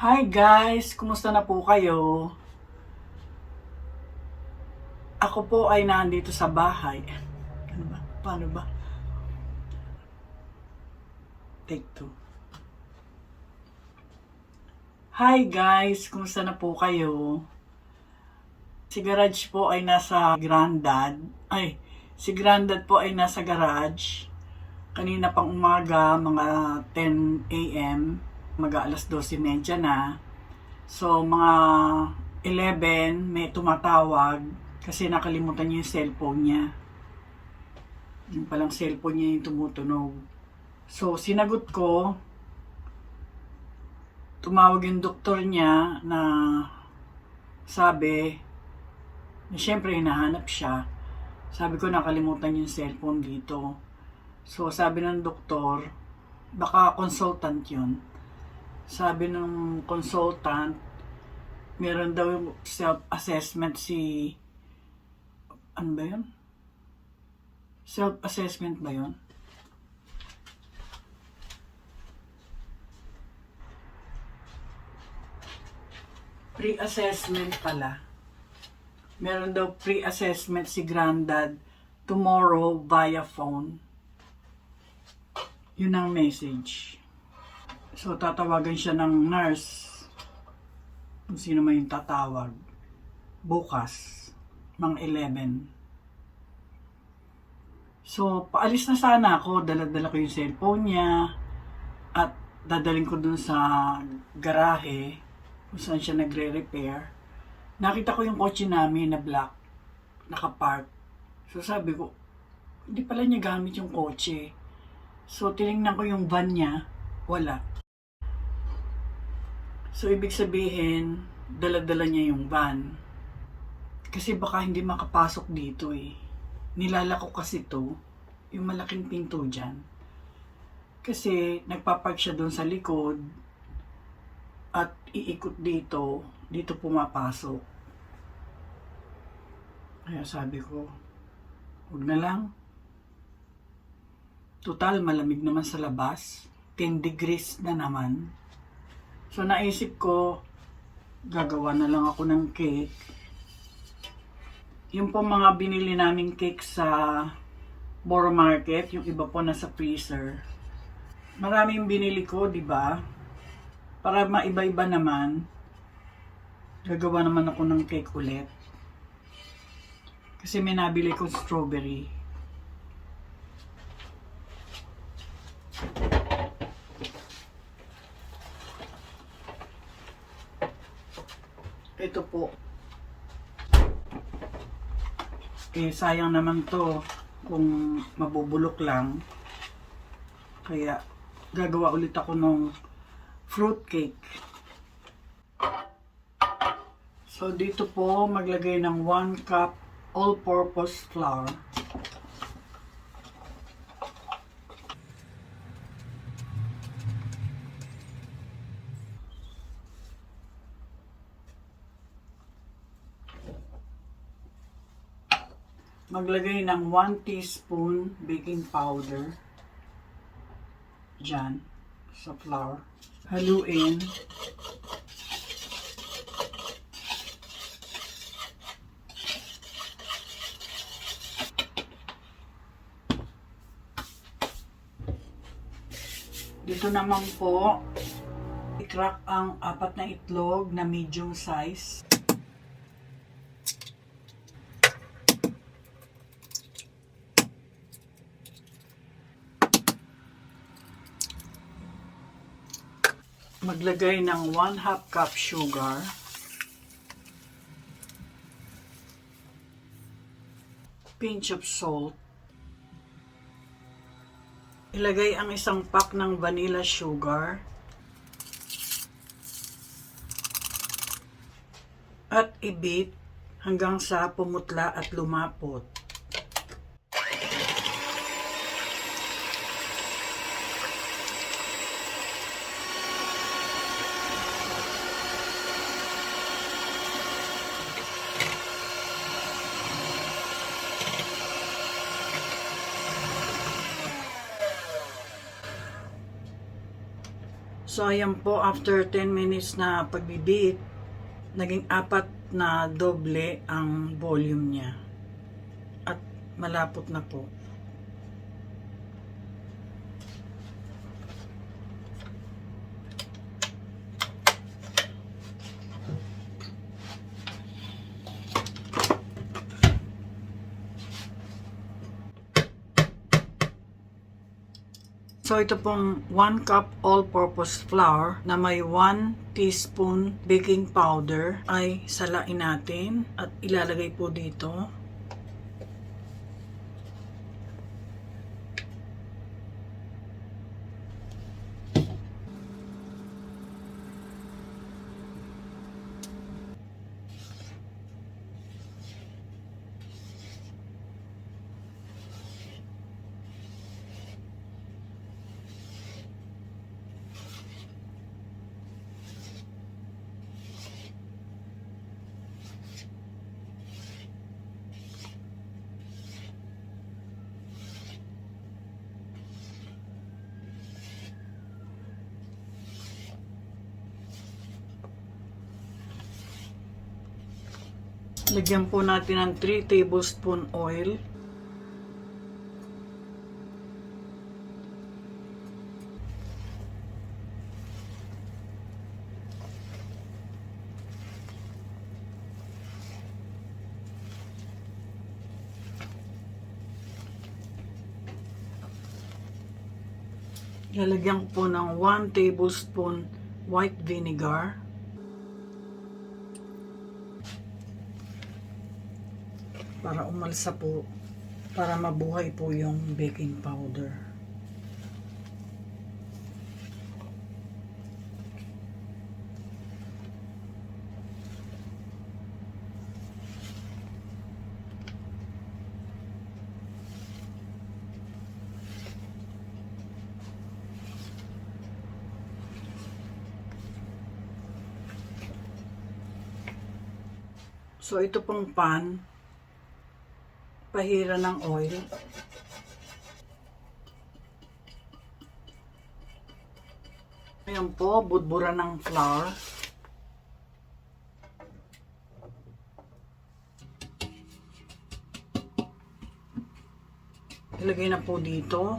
Hi guys! Kumusta na po kayo? Ako po ay nandito sa bahay. Ano ba? Paano ba? Take two. Hi guys! Kumusta na po kayo? Si Garage po ay nasa Grandad. Ay, si Grandad po ay nasa garage. Kanina pang umaga, mga 10 a.m. Mag alas 12.30 na. So, mga 11, may tumatawag kasi nakalimutan niya yung cellphone niya. Yung palang cellphone niya yung tumutunog. So, sinagot ko, tumawag yung doktor niya na sabi, na syempre hinahanap siya. Sabi ko nakalimutan yung cellphone dito. So sabi ng doktor, baka consultant yun. Sabi ng consultant, meron daw yung self-assessment si... Ano ba yun? Self-assessment ba yun? Pre-assessment pala meron daw pre-assessment si Grandad tomorrow via phone. Yun ang message. So, tatawagan siya ng nurse. Kung sino man yung tatawag. Bukas. Mang 11. So, paalis na sana ako. Dala-dala ko yung cellphone niya. At dadaling ko dun sa garahe. Kung saan siya nagre-repair nakita ko yung kotse namin na black, nakapark. So sabi ko, hindi pala niya gamit yung kotse. So tinignan ko yung van niya, wala. So ibig sabihin, dala-dala niya yung van. Kasi baka hindi makapasok dito eh. Nilalako kasi to, yung malaking pinto dyan. Kasi nagpapark siya doon sa likod at iikot dito, dito pumapasok. Kaya sabi ko, huwag na lang. Total, malamig naman sa labas. 10 degrees na naman. So naisip ko, gagawa na lang ako ng cake. Yung po mga binili naming cake sa Boro Market, yung iba po nasa freezer. Maraming binili ko, di ba? Para maiba-iba naman, gagawa naman ako ng cake ulit. Kasi may nabili ko strawberry. Ito po. Eh, sayang naman to kung mabubulok lang. Kaya, gagawa ulit ako ng fruit cake. So, dito po, maglagay ng 1 cup all-purpose flour. Maglagay ng 1 teaspoon baking powder dyan sa flour. Haluin. Dito naman po, i-crack ang apat na itlog na medium size. Maglagay ng 1 half cup sugar. Pinch of salt. Ilagay ang isang pack ng vanilla sugar. At ibit hanggang sa pumutla at lumapot. So, ayan po, after 10 minutes na pagbibit, naging apat na doble ang volume niya. At malapot na po. So ito pong 1 cup all-purpose flour na may 1 teaspoon baking powder ay salain natin at ilalagay po dito. Lagyan po natin ng 3 tablespoon oil. Lalagyan ko po ng 1 tablespoon white vinegar. Para umalsa po, para mabuhay po yung baking powder. So ito pong pan, pahira ng oil. Ayan po, budbura ng flour. Ilagay na po dito.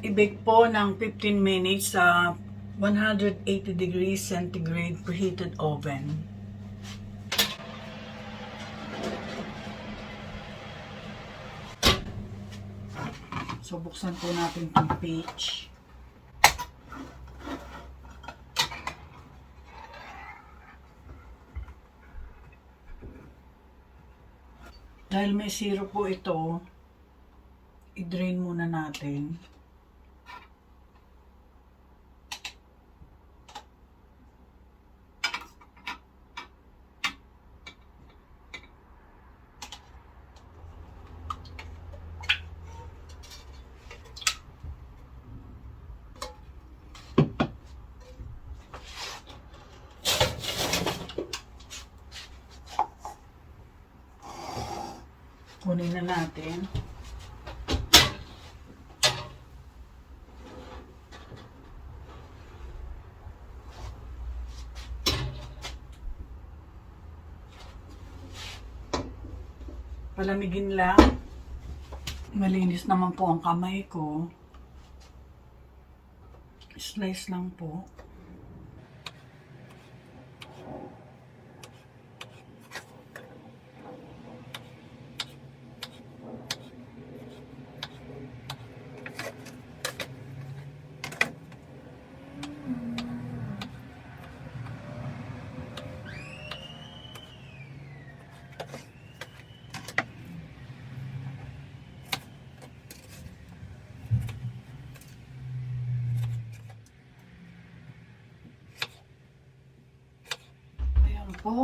I-bake po ng 15 minutes sa 180 degrees centigrade preheated oven. So, buksan po natin itong page. Dahil may syrup po ito, i-drain muna natin. Kunin na natin. Palamigin lang. Malinis naman po ang kamay ko. Slice lang po.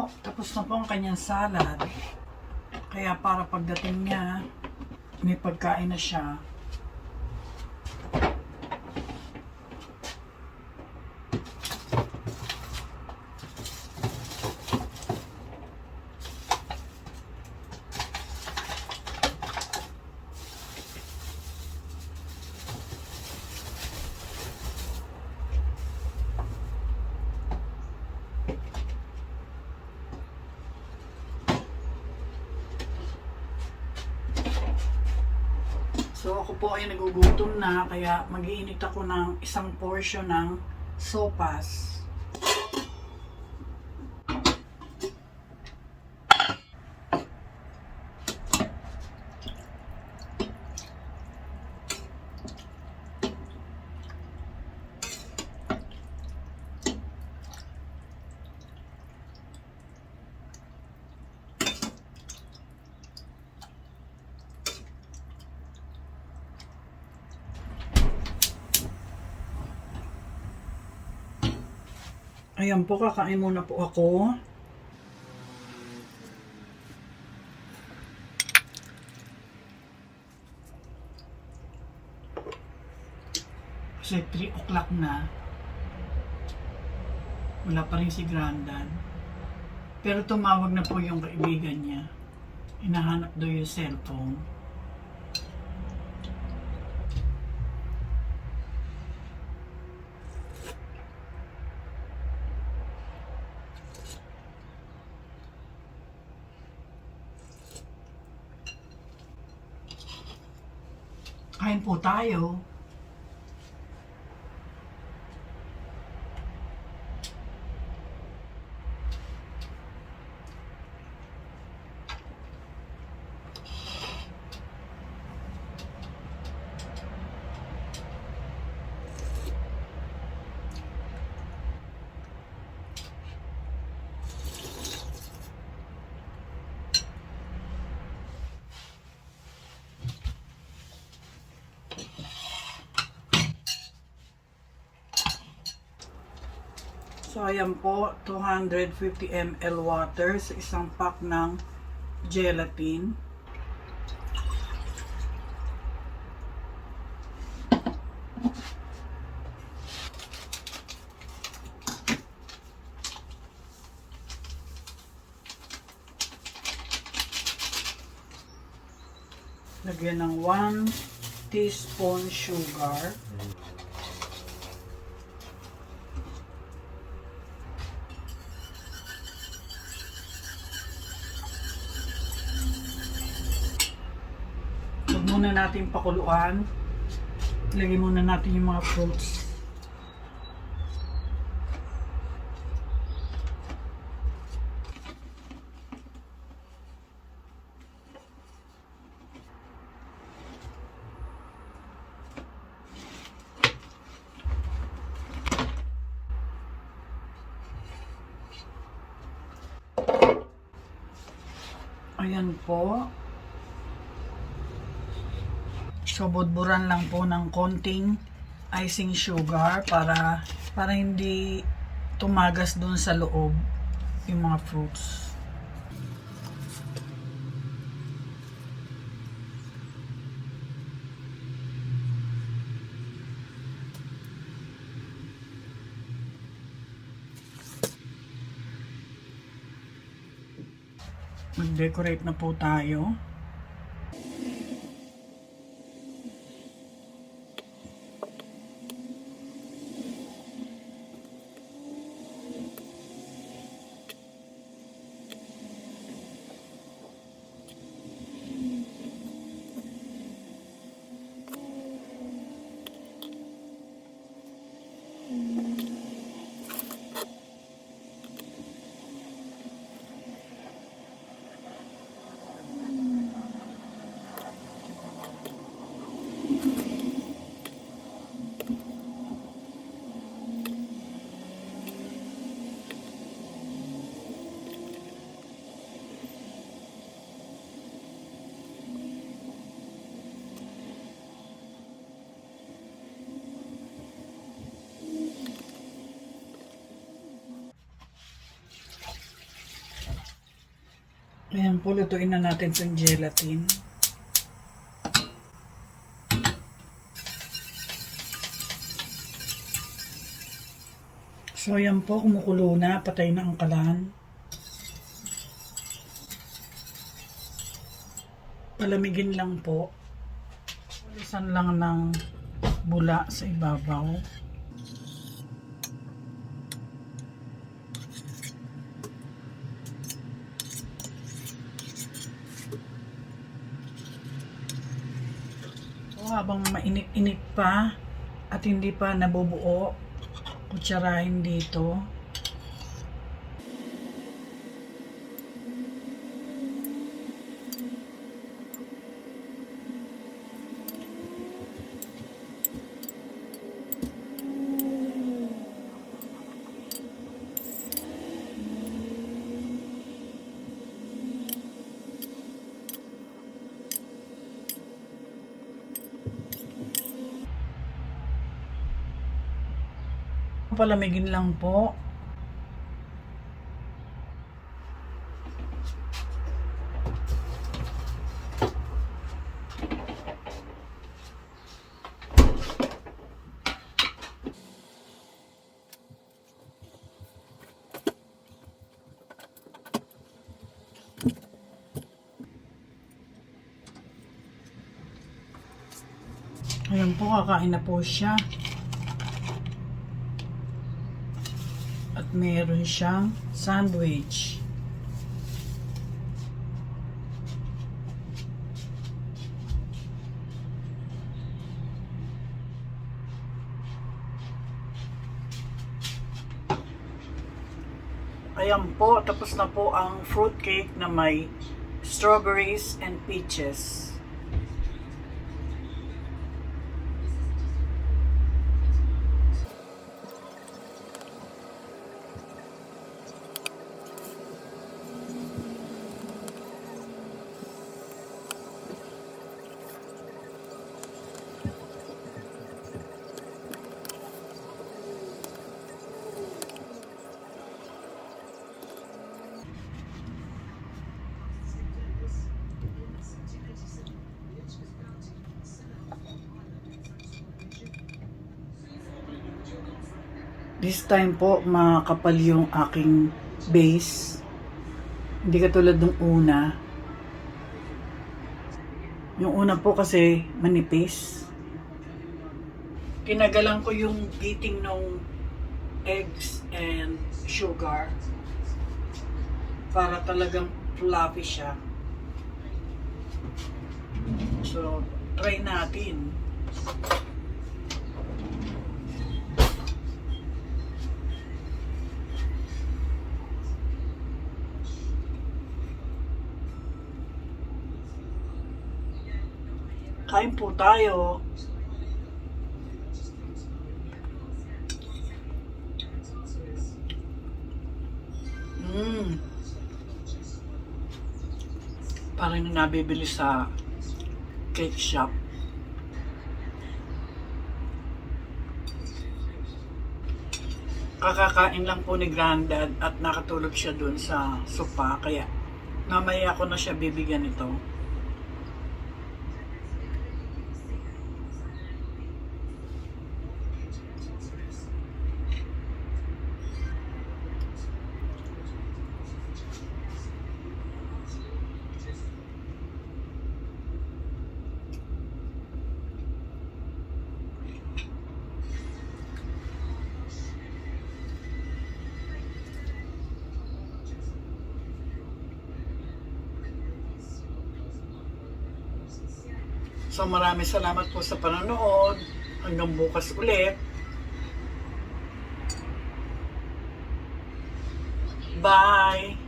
Po, tapos na po ang kanyang salad. Kaya para pagdating niya, may pagkain na siya. So ako po ay nagugutom na kaya mag-iinit ako ng isang portion ng sopas. Ayan po, kakain muna po ako. Kasi 3 o'clock na. Wala pa rin si Grandan. Pero tumawag na po yung kaibigan niya. Hinahanap daw yung cellphone. Kain po tayo. So, ayan po, 250 ml water sa isang pack ng gelatin. Lagyan ng 1 teaspoon sugar. Huwag muna natin pakuluan. Ilagay muna natin yung mga fruits. Ayan po. So, budburan lang po ng konting icing sugar para para hindi tumagas doon sa loob yung mga fruits. Mag-decorate na po tayo. Ayan po, lutuin na natin itong gelatin. So, ayan po, kumukulo na. Patay na ang kalan. Palamigin lang po. Pulisan lang ng bula sa ibabaw. Habang mainit-init pa at hindi pa nabubuo, kutsarahin dito. Palamigin lang po. Ayan po, kakain na po siya. At meron siyang sandwich. Ayan po, tapos na po ang fruit cake na may strawberries and peaches. This time po, makakapal yung aking base. Hindi katulad ng una. Yung una po kasi manipis. Kinagalan ko yung beating ng eggs and sugar para talagang fluffy siya. So, try natin. Kain po tayo. Mmm. Parang yung nabibili sa cake shop. Kakakain lang po ni Grandad at nakatulog siya dun sa sopa kaya mamaya ko na siya bibigyan ito. So maraming salamat po sa panonood. Hanggang bukas ulit. Bye!